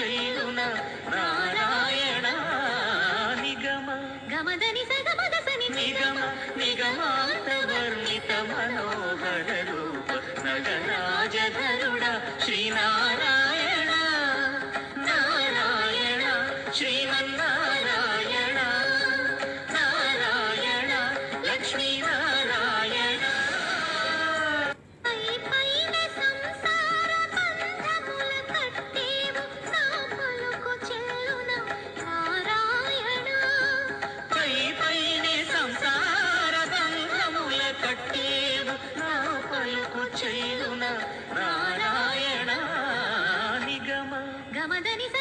చేయున నారాయణ నిగమ. గమదని సగమగసని నిగమ నిగమాంత వర్ణిత మనోహర రూప నగరాజధరుడ శ్రీనారాయణ. నారాయణ శ్రీమన్నారాయణ. గమదని సగ